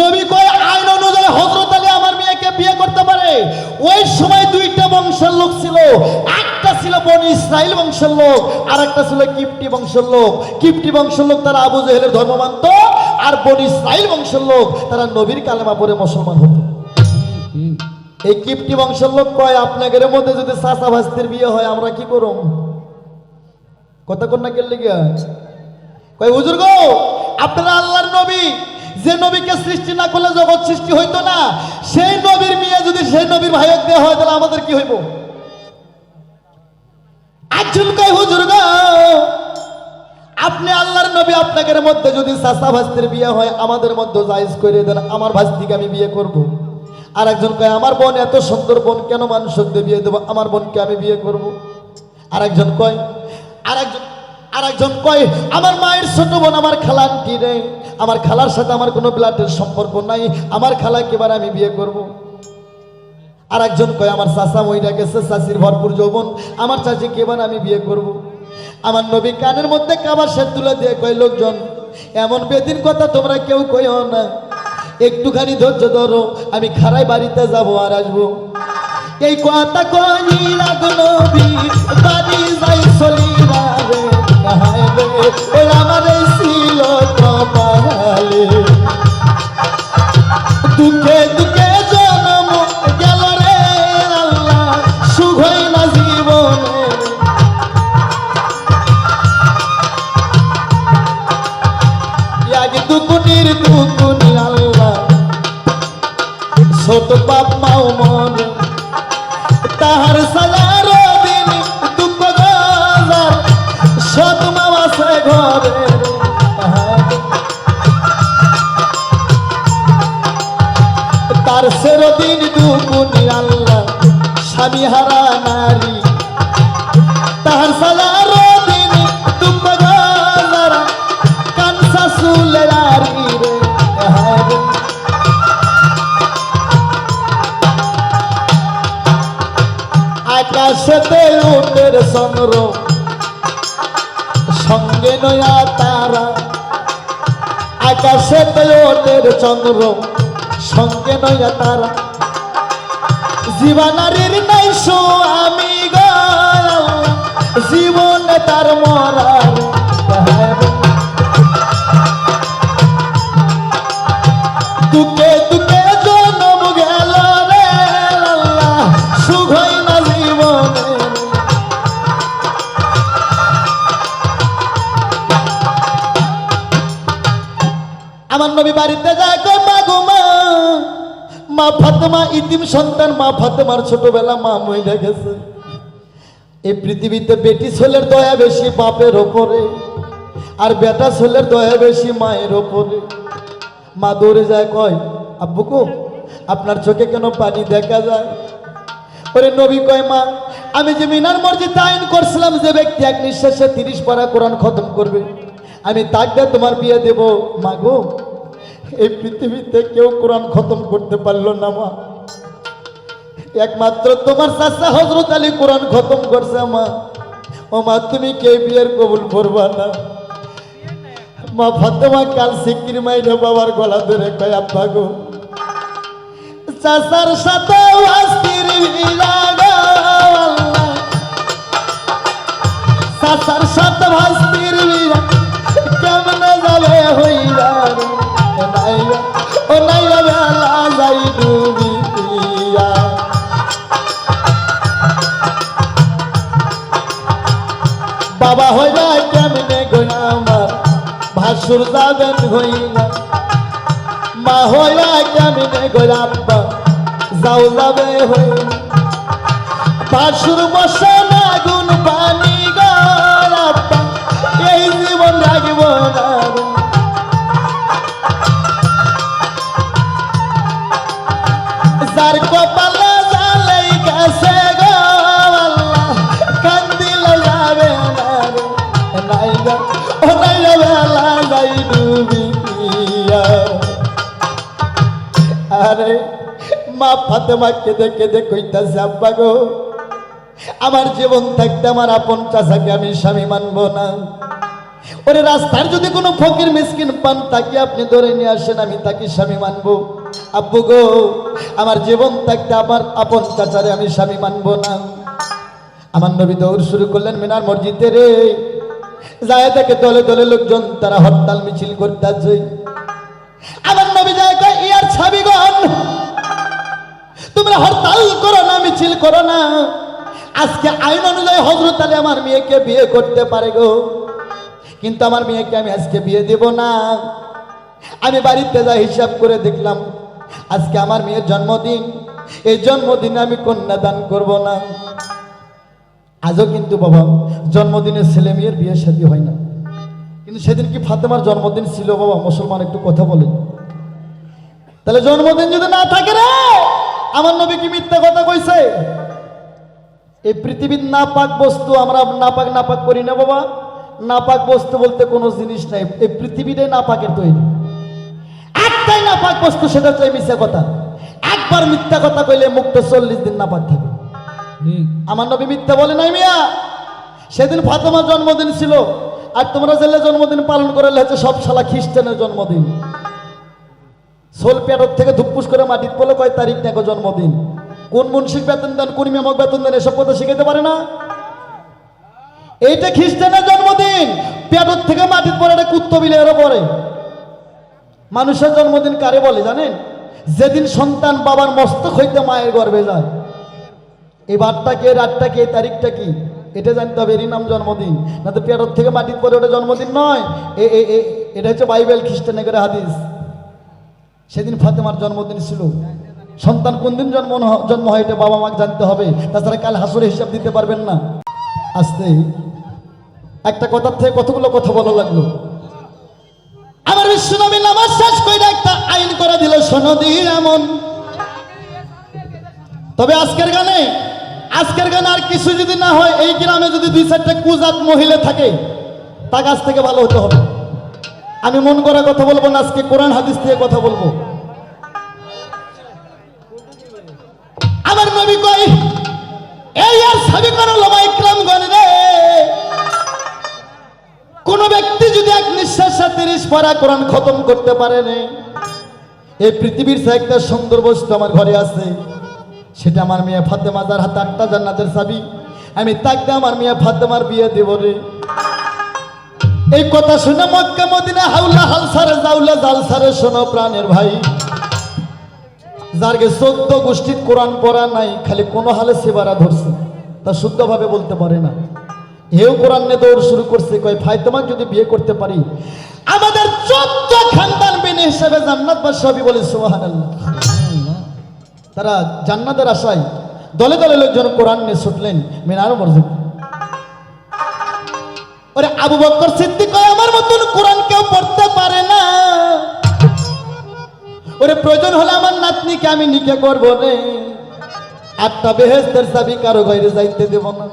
নবী কয়, আইন অনুযায়ী হজরত আলী আমার মেয়েকে বিয়ে করতে পারে। ওই সময় দুইটা বংশের লোক ছিল। একটা ছিল বনি ইসরাইল বংশের লোক আর একটা ছিল কিপ্টি বংশের লোক। কিপ্টি বংশের লোক তারা আবু জেহেলের ধর্ম মানত, আর বনি ইসরাইল বংশের লোক তারা নবীর কালেমা পরে মুসলমান হতো। এই কিপ্টি বংশের লোক কয়, আপনাদের মধ্যে যদি চাচা ভাস্তির বিয়ে হয়, আমরা কি করব কথা কন্যা কেলে গিয়া কয়, হুজুর গো, আপনারা আল্লাহর নবী যে নবীকে সৃষ্টি না করলে জগৎ সৃষ্টি হইতো না, সেই নবীর মেয়ে যদি সেই নবীর ভাইয়ক দেওয়া হয়, তাহলে আমাদের কি হইব একজন কয় হুজুর আপনি আল্লাহর নবী আপনাদের মধ্যে যদি চাচা ভাস্তির বিয়ে হয়, আমাদের মধ্যে জায়েজ করে দেন, আমার ভাস্তিকে আমি বিয়ে করব। আর একজন কয়, আমার বোন এত সুন্দর বোন, কেন মানুষক দিয়ে বিয়ে দেবো আমার বোনকে আমি বিয়ে করব। আর একজন কয় আর একজন আর একজন কয়, আমার মায়ের ছোট বোন আমার খালা আন্টি রে আমার খালার সাথে আমার কোনো ব্লাডের সম্পর্ক নাই, আমার খালাকে এবার আমি বিয়ে করব। আর একজন কয়, আমার চাচা মহিলা গেছে চাষির ভরপুর যৌবন, আমার চাচিকে কেবার আমি বিয়ে করব। আমার নবী কানের মধ্যে কাবার সে তুলে দিয়ে কয়, লোকজন, এমন বেদিন কথা তোমরা কেউ কইও না একটুখানি ধৈর্য ধরো, আমি খারাই বাড়িতে যাব আর আসব এই কথা কইরা গো নবী, বাড়ি যাই চলিরা রে রে ওই আমার তার সেরদিন দুকুনি আল্লাহ স্বামী হারা নারী। তাহার সালার দিন কানসা সুলেরারি রে হারে। আকাশেতে উটের চন্দ্র, সঙ্গে নয়া তারা। আকাশেতে উটের চন্দ্র সঙ্গে নয়া তারা। জীবনারীর নাই আমি জীবনে তার মরার আমার নবী বাড়িতে মা ফাতেমা ইতিম সন্তান, মা ফাতেমার ছোটবেলা মা মহিলা গেছে। এই পৃথিবীতে বেটি ছেলের দয়া বেশি বাপের ওপরে, আর বেটা ছেলের দয়া বেশি মায়ের ওপরে। মা দৌড়ে যায়, কয় আব্বুকু আপনার চোখে কেন পানি দেখা যায়? ওরে নবী কয়, মা, আমি যে মিনার মসজিদে আইন করছিলাম, যে ব্যক্তি এক নিঃশ্বাসে তিরিশ পারা কোরআন খতম করবে, আমি তাকে তোমার বিয়ে দেব। মা গো এই পৃথিবীতে কেউ কোরআন খতম করতে পারল না, মা। একমাত্র তোমার চাচা হজরত আলী কোরআন খতম করছে, মা। ও মা, তুমি কে বিয়ের কবুল করবা না? মা, ফাতেমা কাল সিকির মাইরে বাবার গলা ধরে কয়, আব্বা গো, চাচার সাথে অস্থির চাচার সাথে ভাস্তির কেমনে যাবে নাইরা ও নাইরা বেলা যাই ডুবিয়া বাবা হইরা কেমনে গইনা আমার ভাসুর যাবেন হইলা মা হইরা কেমনে গইরা যাও যাবে হইলা ভাসুর বসন ফাতেমা কেঁদে কেঁদে কইতাছে, আব্বা গো, আমার জীবন থাকতে আমার আপন চাচাকে আমি স্বামী মানব না। ওরে রাস্তার যদি কোনো ফকির মিসকিন পান, তাকে আপনি ধরে নিয়ে আসেন, আমি তাকে স্বামী মানব। আব্বু গো, আমার জীবন থাকতে আমার আপন চাচারে আমি স্বামী মানব না। আমার নবী দৌড় শুরু করলেন মিনার মসজিদে রে। যায় দেখে দলে দলে লোকজন, তারা হরতাল মিছিল করতে আছে আমার নবী যায় ইয়ার ছাবিগণ তোমরা হরতাল করো না, মিছিল করো না। আজকে আইন অনুযায়ী হজরত আলী আমার মেয়েকে বিয়ে করতে পারে গো। কিন্তু আমার মেয়েকে আমি আজকে বিয়ে দেব না। আমি বাড়িতে যা হিসাব করে দেখলাম, আজকে আমার মেয়ের জন্মদিন। এই জন্মদিনে আমি কন্যা দান করব না। আজও কিন্তু বাবা, জন্মদিনে ছেলে মেয়ের বিয়ে শাদী হয় না। কিন্তু সেদিন কি ফাতেমার জন্মদিন ছিল বাবা? মুসলমান একটু কথা বলে তাহলে জন্মদিন যদি না থাকে রে আমার নবী কি মিথ্যা কথা কইছে? এই পৃথিবীর নাপাক বস্তু আমরা নাপাক নাপাক করি না বাবা। নাপাক বস্তু বলতে কোনো জিনিস নাই। এই পৃথিবীটাই নাপাকের তৈরি। একটাই নাপাক বস্তু সেটা এই মিথ্যা কথা। একবার মিথ্যা কথা কইলে মুক্ত চল্লিশ দিন নাপাক থাকে। আমার নবী মিথ্যা বলে নাই মিয়া। সেদিন ফাতেমার জন্মদিন ছিল। আর তোমরা জেলে জন্মদিন পালন করে হচ্ছে সব শালা খ্রিস্টানের জন্মদিন। সোল পেটর থেকে ধুপুস করে মাটিত বলে কয় তারিখ দেখো জন্মদিন? কোন মুন্সিক বেতন দেন, কোন মেমক বেতন দেন, এসব কথা শিখাতে পারে না? এইটা খ্রিস্টানের জন্মদিন। পেটর থেকে মাটিত পরে একটা কুত্ত বিলেরও পরে মানুষের জন্মদিন কারে বলে জানেন? যেদিন সন্তান বাবার মস্তক হইতে মায়ের গর্ভে যায়। এই বারটা কে, রাতটা কে তারিখটা কি? এটা জানতে হবে, এরই নাম জন্মদিন। না তো পেটর থেকে মাটির পরে ওটা জন্মদিন নয়। এ এটা হচ্ছে বাইবেল খ্রিস্টানের হাদিস। সেদিন ফাতেমার জন্মদিন ছিল। সন্তান কোন দিন জন্ম জন্ম হয় এটা বাবা মাকে জানতে হবে। তাছাড়া কাল হাসুরে হিসাব দিতে পারবেন না। আসতে একটা কথার থেকে কতগুলো কথা বলা লাগল? আমার বিশ্বনবী নামাজ শেষ করে একটা আইন করে দিল সনদি এমন। তবে আজকের গানে আজকের গানে আর কিছু যদি না হয়, এই গ্রামে যদি দুই চারটা কুজাত মহিলা থাকে তা কাছ থেকে ভালো হতে হবে। আমি মন করা কথা বলব না, আজকে কোরআন হাদিস দিয়ে কথা বলব। আমার নবী কই এই আর সাবি করো লমা ইকরাম রে। কোন ব্যক্তি যদি এক নিঃশ্বাসে তিরিশ পারা কোরআন খতম করতে পারে এই পৃথিবীর একটা সুন্দর বস্তু আমার ঘরে আছে। সেটা আমার মেয়ে ফাতেমা, যার হাতে আটটা জান্নাতের চাবি। আমি তাকতে আমার মেয়ে ফাতেমার বিয়ে দেব রে। এই কথা শুনে মক্কা মদিনা হাউলা হালসারে জাউলা জালসারে শোনো প্রাণের ভাই। যারকে চোদ্দ গোষ্ঠীর কোরআন পড়া নাই, খালি কোনো হালে সেবারা ধরছে, তা শুদ্ধভাবে বলতে পারে না। হেউ কোরআন নিয়ে দৌড় শুরু করছে, কয় ভাই তোমাকে যদি বিয়ে করতে পারি? আমাদের চোদ্দ খানদান বিনে হিসেবে জান্নাত বা সবই বলে, সুবহানাল্লাহ। তারা জান্নাতের আশায় দলে দলে লোকজন কোরআন নিয়ে ছুটলেন, মিনার মসজিদ। ওরে আবু বকর সিদ্দিক আমার মতন কোরআন কেউ পড়তে পারে না। ওরে, প্রয়োজন হলে আমার নাতনিকে আমি নিকে করব রে। আটটা বেহেস্তের চাবি কারও বাইরে যাইতে দেব না।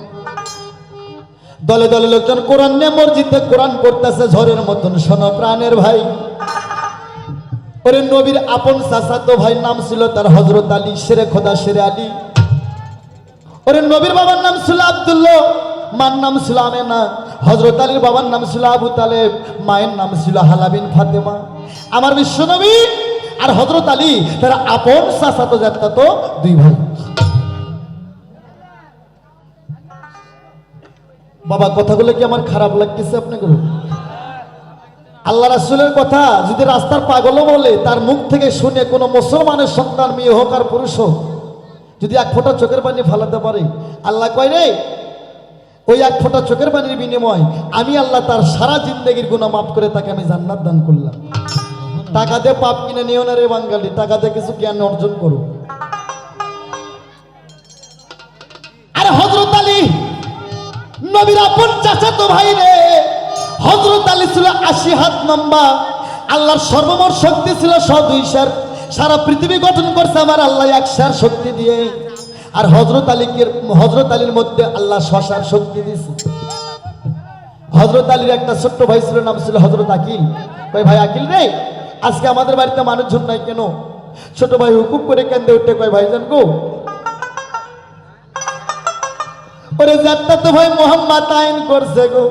দলে দলে লোকজন কোরআন নিয়ে মসজিদে কোরআন পড়তেছে ঝড়ের মতন। শোনো প্রাণের ভাই। ওরে, নবীর আপন চাচাতো ভাই নাম ছিল তার হজরত আলী শেরে খোদা শেরে আলী। ওরে, নবীর বাবার নাম ছিল আব্দুল্লাহ, মার নাম ছিল আমেনা। হজরত আলীর বাবার নাম ছিল আবু তালেব, মায়ের নাম ছিল হালাবিন ফাতেমা। আমার বিশ্ব নবী আর হজরত আলী, তারা আপন চাচাতো তো দুই ভাই। বাবা, কথাগুলো কি আমার খারাপ লাগতেছে আপনাকে আল্লাহ রাসুলের কথা যদি রাস্তার পাগলও বলে, তার মুখ থেকে শুনে কোনো মুসলমানের সন্তান, মেয়ে হোক আর পুরুষ হোক, যদি এক ফোঁটা চোখের পানি ফালাতে পারে, আল্লাহ কয় রে ওই এক ফোঁটা চোখের পানির বিনিময় আমি আল্লাহ তার সারা জিন্দগির গুণা মাফ করে তাকে আমি জান্নাত দান করলাম। টাকা দিয়ে পাপ কিনে নিও না রে বাঙালি, টাকা দিয়ে কিছু জ্ঞান অর্জন করো। আরে হজরত আলী, নবীর আপন তো ভাই রে। হজরত আলী ছিল আশি হাত লম্বা, আল্লাহর সর্বমোট শক্তি ছিল শ দুই সার সারা পৃথিবী গঠন করছে আমার আল্লাহ এক সার শক্তি দিয়ে। আর হজরত আলীকে হজরত আলীর মধ্যে আল্লাহ শশার শক্তি দিয়েছে। হজরত আলীর একটা ছোট্ট ভাই ছিল, নাম ছিল হজরত আকিল। কয়, ভাই, আকিল রে আজকে আমাদের বাড়িতে মানুষজন নাই কেন? ছোট ভাই হুকুম করে কেন্দ্রে উঠে কয়, ভাইজান গো, ওরে যাত্রা তো ভাই মোহাম্মদ আইন করছে গো।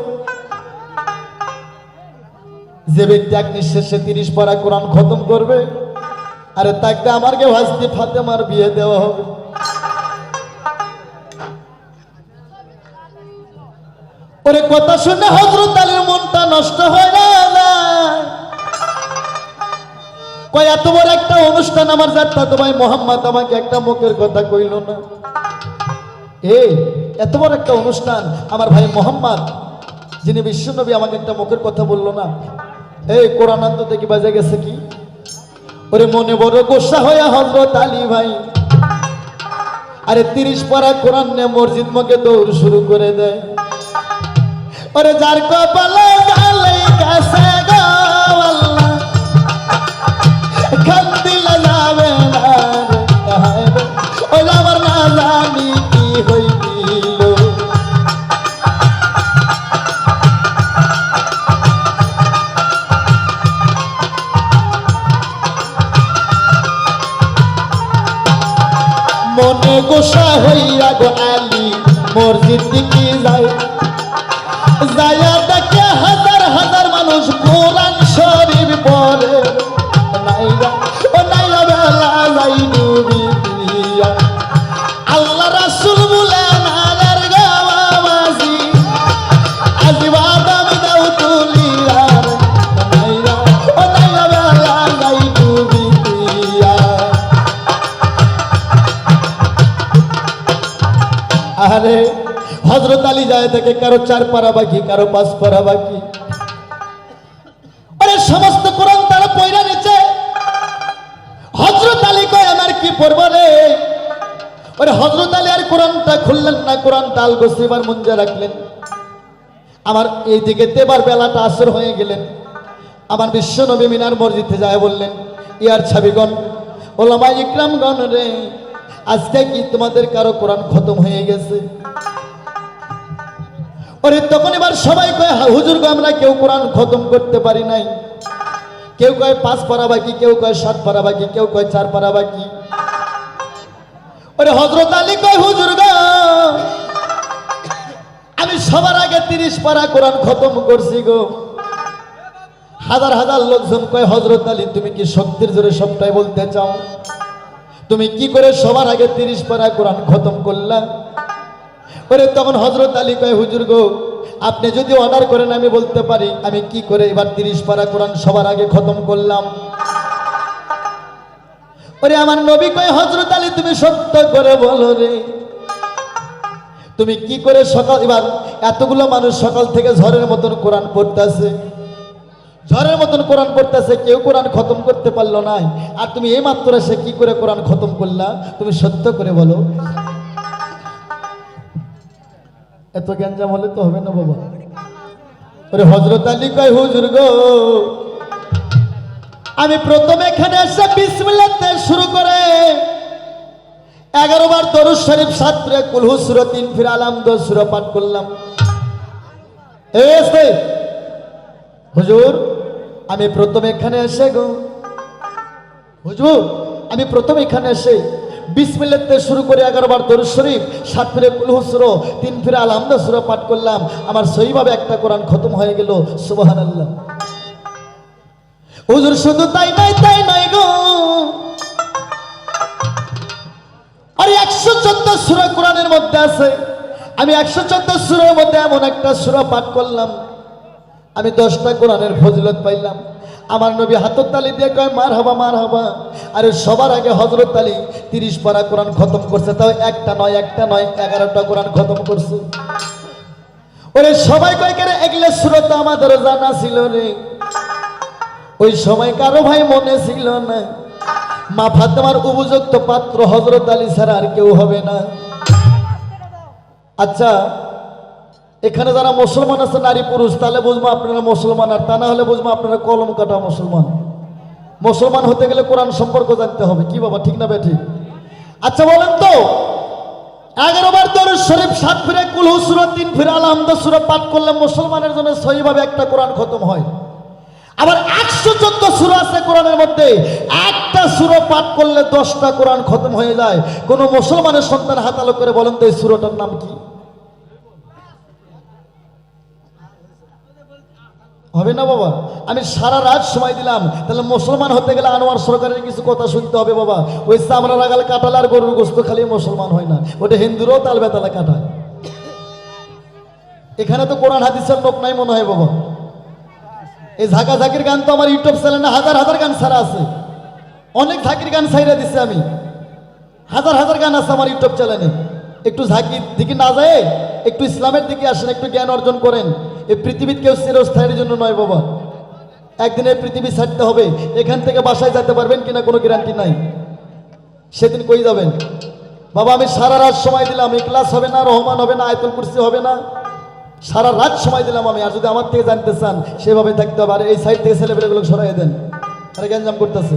যে ব্যক্তি এক নিঃশ্বাসে তিরিশ পারা কোরআন খতম করবে, আরে তাকে আমারকে ভাসতি ফাতেমার বিয়ে দেওয়া হবে। ওরে কথা শুনে হজরত আলীর মনটা নষ্ট হয়ে কয়, এত বড় একটা অনুষ্ঠান আমার যাত্রা, তোমায় মোহাম্মদ আমাকে একটা মুখের কথা কইল না। এই এত বড় একটা অনুষ্ঠান, আমার ভাই মোহাম্মদ, যিনি বিশ্বনবী আমাকে একটা মুখের কথা বলল না। এই কোরআনান্ত থেকে বাজে গেছে কি? ওরে মনে বড় গোসা হয়ে হজরত আলী ভাই। আরে তিরিশ পারা কোরআন নিয়ে মসজিদ মুখে দৌড় শুরু করে দেয়। ওরে যার কপালে কোরআন শরীফ পড়ে নাইরা, ও নাইরা বেলা যাই নবী দিয়া। আল্লাহ রাসূল বলে, নালার গাওয়াবাজি আজি বাদাম দাও তুলিয়া রে। নাইরা, ও নাইরা বেলা যাই নবী আরে হজরত আলী যায় থেকে কারও চার পারা বাকি, কারও পাঁচ পারা বাকি সমস্ত কোরআন তারা পয়রা নিচে হজরত আলী কয় আমার কি পড়ব রে? ওরে হজরত আলী আর কোরআনটা খুললেন না। কোরআন তাল গোসিবার মুঞ্জা রাখলেন। আমার এই দিকে তেবার বেলাটা আসর হয়ে গেলেন। আমার বিশ্ব নবী মিনার মসজিদে যায় বললেন ইয়ার ছাবিগণ ওলামা ইকরামগণ রে আজকে কি তোমাদের কারও কোরআন খতম হয়ে গেছে? ওরে তখন এবার সবাই কয় "হা, হুজুর আমরা কেউ কোরআন খতম করতে পারি নাই। কেউ কয় পাঁচ পারা বাকি, কেউ কয় সাত পারা বাকি, কেউ কয় চার পারা বাকি। ওরে হজরত আলী কয়, হুজুর আমি সবার আগে তিরিশ পারা কোরআন খতম করছি গো। হাজার হাজার লোকজন কয় হজরত আলী, তুমি কি শক্তির জোরে সবটাই বলতে চাও? তুমি কি করে সবার আগে তিরিশ পারা কোরআন খতম করলা? ওরে তখন হজরত আলী কয়, হুজুর গো আপনি যদি অর্ডার করেন, আমি বলতে পারি, আমি কি করে এবার তিরিশ পারা কোরআন সবার আগে খতম করলাম? ওরে আমার নবী কয় হজরত আলী, তুমি সত্য করে বলো রে। তুমি কি করে সকাল, এবার এতগুলো মানুষ সকাল থেকে ঝড়ের মতন কোরআন পড়তেছে। ঝড়ের মতন কোরআন পড়তেছে, কেউ কোরআন খতম করতে পারল না আর তুমি এই মাত্র এসে কি করে কোরআন খতম করলা? তুমি সত্য করে বলো। এত গ্যাঞ্জাম হলে তো হবে না বাবা। ওরে হজরত আলী কয়, হুজুর গো, আমি প্রথমে এখানে এসে বিসমিল্লাতে শুরু করে এগারো বার দরুদ শরীফ সাত ফিরে কুলহু সুরো তিন, ফির আলাম দশ সুরো পাঠ করলাম। হুজুর, আমি প্রথমে এখানে এসে গো, হুজুর, আমি প্রথম এখানে এসে বিসমিল্লাতে শুরু করে এগারো বার দরুদ শরীফ, সাত ফিরে কুলহু সুরো, তিন ফিরে আলহামদা সুরো পাঠ করলাম। আমার সহিভাবে একটা কোরআন খতম হয়ে গেল। সুবাহান আল্লাহ হুজুর শুধু তাই নাই তাই নাই গো। আরে একশো চোদ্দ সুরা কোরআনের মধ্যে আছে। আমি একশো চোদ্দ সুরের মধ্যে এমন একটা সুরা পাঠ করলাম। আমি দশটা কোরআনের ফজিলত পাইলাম। আমার নবী হাতত তালি দিয়ে কয়, মার হবা মার হবা। আরে সবার আগে হজরত আলী তিরিশ পারা কোরআন খতম করছে, তাও একটা নয় একটা নয়, এগারোটা কোরআন খতম করছে। ওরে সবাই কয় কেন এগুলো সুরত আমাদেরও জানা ছিল রে। ওই সময় কারও ভাই মনে ছিল না। মা ফাতেমার উপযুক্ত পাত্র হজরত আলী ছাড়া আর কেউ হবে না। আচ্ছা এখানে যারা মুসলমান আছে, নারী, পুরুষ, তাহলে বুঝব আপনারা মুসলমান আর তা না হলে বুঝব আপনারা কলম কাটা মুসলমান। মুসলমান হতে গেলে কোরআন সম্পর্ক জানতে হবে, কি বাবা, ঠিক না বে ঠিক? আচ্ছা বলেন তো এগারো বার দরুদ শরীফ, সাত ফিরে কুলহু সুরত তিন ফিরে আলহামদ সুরত পাঠ করলে মুসলমানের জন্য সহিভাবে একটা কোরআন খতম হয়। আবার একশো চোদ্দ সুর আছে কোরআনের মধ্যে, একটা সুর পাঠ করলে দশটা কোরআন খতম হয়ে যায়। কোনো মুসলমানের সন্তান হাতালো করে বলেন তো এই সুরটার নাম কি? হবে না বাবা? আমি সারা রাত সময় দিলাম। তাহলে মুসলমান হতে গেলে আনোয়ার সরকারের কিছু কথা শুনতে হবে বাবা। ওই চামড়া লাগাল কাটাল আর গরুর গোস্ত খালি মুসলমান হয় না। ওটা হিন্দুরাও তাল বেতালে কাটায় এখানে তো কোরআন হাদিসের লোক নাই মনে হয় বাবা। এই ঝাঁকা ঝাঁকির গান তো আমার ইউটিউব চ্যানেলে হাজার হাজার গান সারা আছে। অনেক ঝাঁকির গান ছাইরা দিচ্ছে আমি। হাজার হাজার গান আছে আমার ইউটিউব চ্যানেলে। একটু ঝাঁকির দিকে না যায়, একটু ইসলামের দিকে আসেন, একটু জ্ঞান অর্জন করেন। এই পৃথিবীর কেউ চিরস্থায়ীর জন্য নয় বাবা। একদিন এই পৃথিবী ছাড়তে হবে। এখান থেকে বাসায় যেতে পারবেন কিনা কোনো গ্যারান্টি নাই। সেদিন কই যাবেন? বাবা, আমি সারা রাত সময় দিলাম। ক্লাস হবে না, রহমান হবে না, আয়তুল কুরসি হবে না। সারা রাত সময় দিলাম আমি। আর যদি আমার থেকে জানতে চান, সেভাবে থাকতে হবে। আর এই সাইড থেকে ছেলেপেলেগুলো সরাই দেন। আরে গ্যাঞ্জাম করতেছে।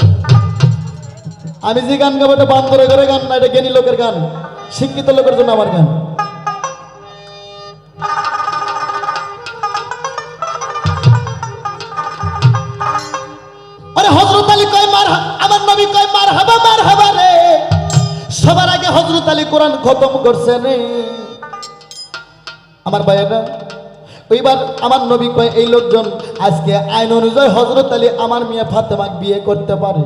আমি যে গান গাবো, এটা বান্দরে করে গান না, এটা জ্ঞানী লোকের গান। শিক্ষিত লোকের জন্য আমার গান। হজরত আলী কোরআন খতম করছেন আমার ভাইয়েরা ওইবার আমার নবী কয়, এই লোকজন আজকে আইন অনুযায়ী হজরত আলী আমার মেয়ে ফাতেমাকে বিয়ে করতে পারে।